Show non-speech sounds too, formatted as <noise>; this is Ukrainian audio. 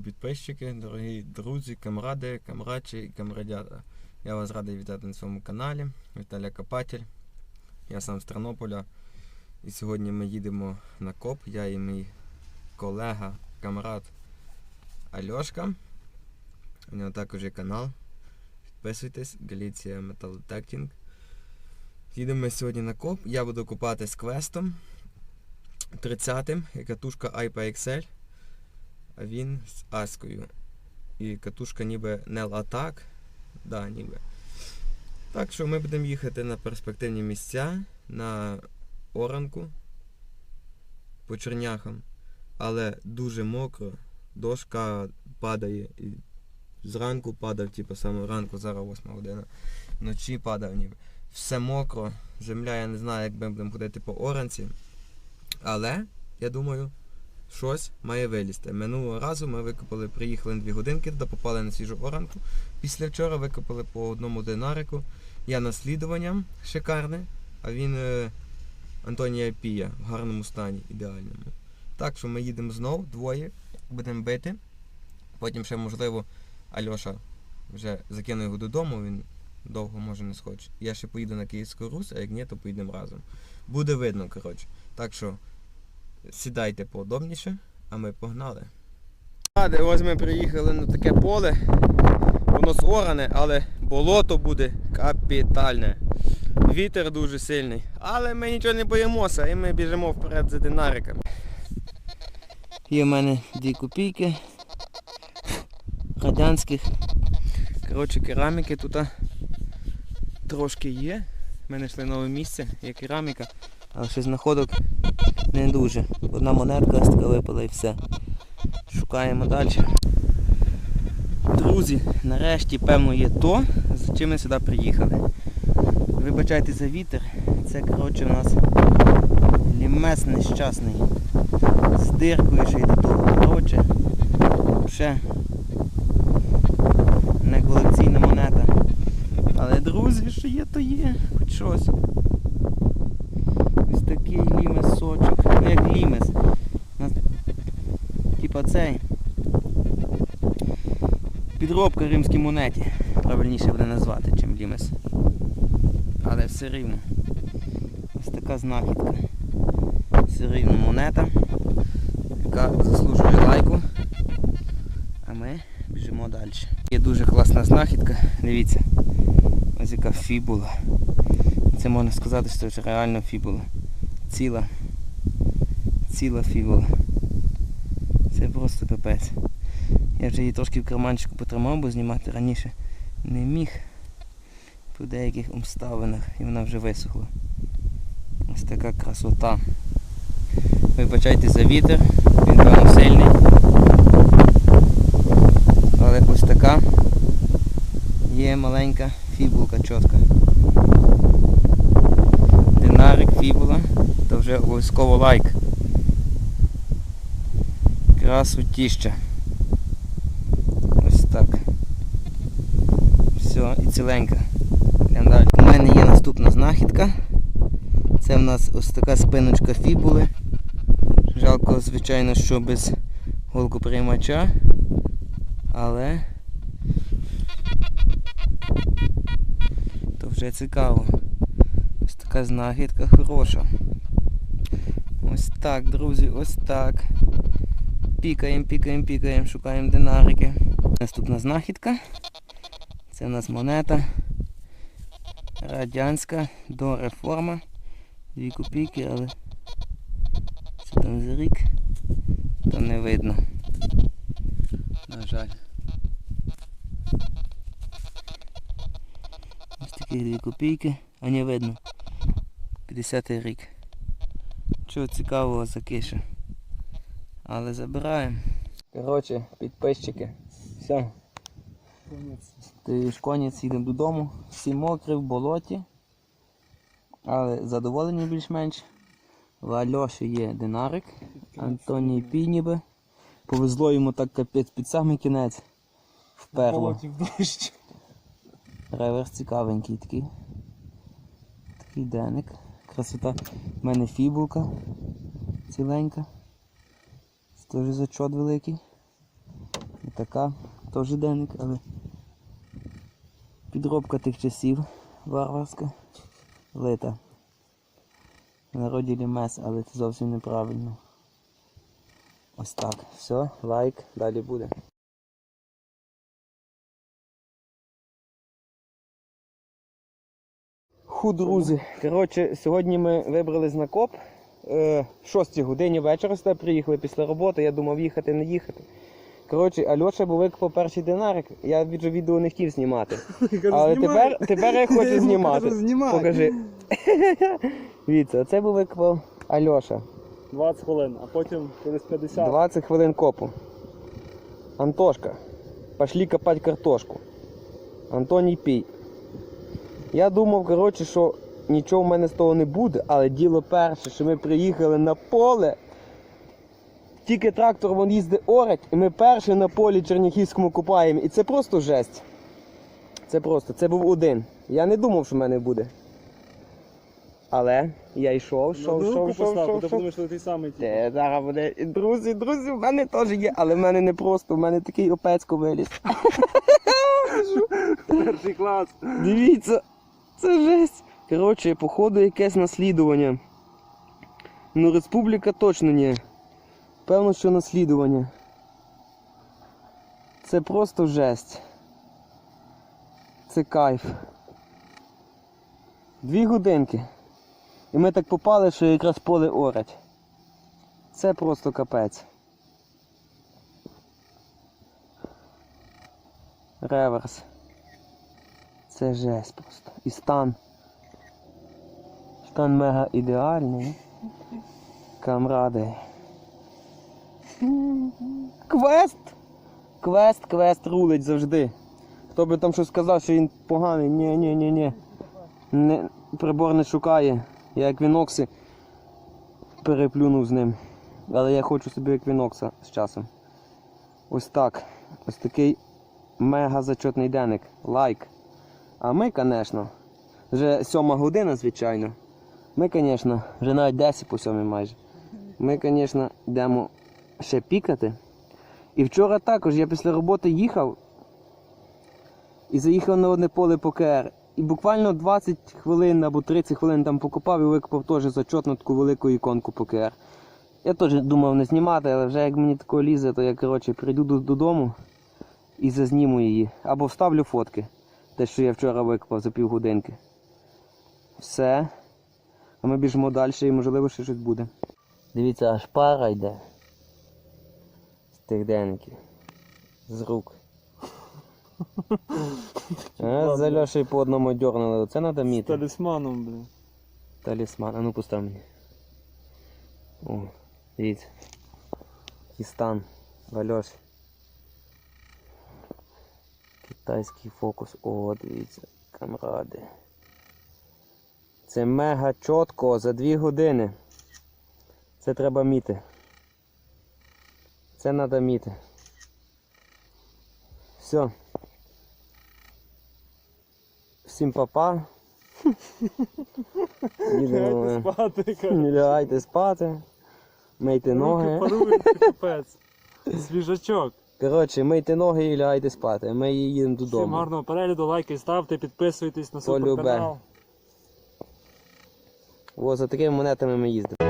підписчики, дорогі друзі, камради, камрадчі і камрадята. Я вас радий вітати на своєму каналі. Віталій Копатель. Я сам з Тернополя. І сьогодні ми їдемо на коп. Я і мій колега, камрад Альошка. У нього також є канал. Підписуйтесь, Галіція Detecting. Їдемо ми сьогодні на коп. Я буду купати з квестом 30-м і катушка IPA XL, а він з Аскою. І катушка ніби Nel Attack. Да, ніби. Так що ми будемо їхати на перспективні місця, на оранку по черняхам, але дуже мокро, дошка падає і зранку падав, типу саме ранку, зараз 8 година, вночі падав ніби. Все мокро, земля, я не знаю, як ми будемо ходити по оранці. Але, я думаю, щось має вилізти. Минулого разу ми викопали, приїхали на 2 годинки, туди попали на свіжу оранку. Після вчора викопали по одному динарику. Я наслідуванням шикарне, а він е, Антонія Пія в гарному стані, ідеальному. Так що ми їдемо знов, двоє, будемо бити. Потім ще, можливо, Альоша вже закину його додому, він довго може не схоче. Я ще поїду на Київську Русь, а як ні, то поїдемо разом. Буде видно, коротше. Так що сідайте поудобніше, а ми погнали. Ось ми приїхали на таке поле. Воно зоране, але болото буде капітальне. Вітер дуже сильний. Але ми нічого не боїмося і ми біжимо вперед за динариками. Є в мене дві копійки радянських. Коротше, кераміки тут трошки є. Ми знайшли нове місце, є кераміка, але щось знаходок не дуже. Одна монетка така випала і все. Шукаємо далі. Друзі, нарешті, певно, є то, з чим ми сюди приїхали. Вибачайте за вітер. Це коротше у нас лімес нещасний. З диркою ще й до того. Коротше, ще не колекційна монета. Але друзі, що є, то є. Хоч щось. Такий лімесочок. Ну як лімес. Типа цей. Підробка римській монеті. Правильніше буде назвати, чим лімес. Але все рівно. Ось така знахідка. Все рівно монета, яка заслужує лайку. А ми біжимо далі. Є дуже класна знахідка. Дивіться. Ось яка фібула. Це можна сказати, що це реально фібула. Ціла. Ціла фібула. Це просто пипець. Я вже її трошки в карманчику потримав, бо знімати раніше не міг по деяких обставинах і вона вже висохла. Ось така красота. Вибачайте за вітер, він певно сильний. Але ось така є маленька фібулка чітка. Динарик, фібула, вже обов'язково лайк. Красотіща. Ось так. Все, і ціленька. У мене є наступна знахідка. Це в нас ось така спиночка фібули. Жалко, звичайно, що без голкоприймача. Але вже цікаво. Ось така знахідка хороша. Ось так, друзі, ось так. Пікаємо, пікаємо, пікаємо, шукаємо динарики. Наступна знахідка. Це у нас монета радянська до реформи. Дві копійки, але що там за рік, то не видно. На жаль. Ось такі дві копійки, а не видно. 50-й рік. Чого цікавого закише. Але забираємо. Коротше, підписчики. Все. Ти ж конець їдемо додому. Всі мокрі в болоті. Але задоволені більш-менш. В Альоші є динарик. Антоній Пініби. Повезло йому так капець під самий кінець. Вперло. Реверс цікавенький такий. Такий деник. Красота. У мене фібулка ціленька. Це теж зачот великий. І така, теж денник, але підробка тих часів варварська, лита. Народі лімес, але це зовсім неправильно. Ось так. Все, лайк, далі буде. Ху, друзі. Коротше, сьогодні ми вибрали на коп. Е, в 6 годині вечора сюди приїхали після роботи. Я думав їхати, не їхати. Коротше, Альоша був викопав перший динарик. Я відже відео не хотів знімати. <laughs> Але тепер, тепер я хочу знімати. Покажи. <laughs> Дивіться, оце був викопав Альоша. 20 хвилин, а потім через 50. 20 хвилин копу. Антошка, пошли копати картошку. Антоній пій. Я думав, коротше, що нічого в мене з того не буде, але діло перше, що ми приїхали на поле. Тільки трактор вон їздить орать, і ми перші на полі Черніхівському купаємо. І це просто жесть. Це просто, це був один. Я не думав, що в мене буде. Але я йшов, йшов, йшов, йшов, йшов, що ти самий. Те, зараз буде. Друзі, друзі, в мене теж є, але в мене не просто, в мене такий опецько виліз. Перший клас. Дивіться, це жесть. Коротше, походу якесь наслідування. Ну, республіка точно ні. Певно, що наслідування. Це просто жесть. Це кайф. Дві годинки. І ми так попали, що якраз поле орать. Це просто капець. Реверс. Це жесть просто. І стан. Стан мега ідеальний. Камради. Квест! Квест, квест рулить завжди. Хто би там щось сказав, що він поганий, ні, ні, ні, ні. Не, прибор не шукає. Я еквінокси переплюнув з ним. Але я хочу собі еквінокса з часом. Ось так. Ось такий мега зачетний денник. Лайк. А ми, звісно, вже сьома година, звичайно. Ми, звісно, вже навіть 10 по сьомій майже. Ми, звісно, йдемо ще пікати. І вчора також я після роботи їхав і заїхав на одне поле ПКР. І буквально 20 хвилин або 30 хвилин там покопав і викопав теж зачетну таку велику іконку ПКР. Я теж думав не знімати, але вже як мені такого лізе, то я коротше прийду додому і зазніму її. Або вставлю фотки. Те, що я вчора викопав за півгодинки. Все. А ми біжимо далі і можливо ще щось буде. Дивіться, аж пара йде. З тих денників. З рук. <laughs> А, з Альошею по одному дьорнули. Оце треба З талісманом, блін. Талісман. А ну постав мені. О, дивіться. Який стан в Альоші. Китайський фокус. О, дивіться, камради. Це мега чітко за 2 години. Це треба міти. Це треба міти. Все. Всім папа. <laughs> Їдемо. ми. Спати. <laughs> Не лягайте спати. Мийте ноги. парують, це капець. Свіжачок. Коротше, мийте ноги і лягайте спати. Ми їдемо Всім додому. гарного перегляду, лайки ставте, підписуйтесь на Полюбе. супер. О, за такими монетами ми їздимо.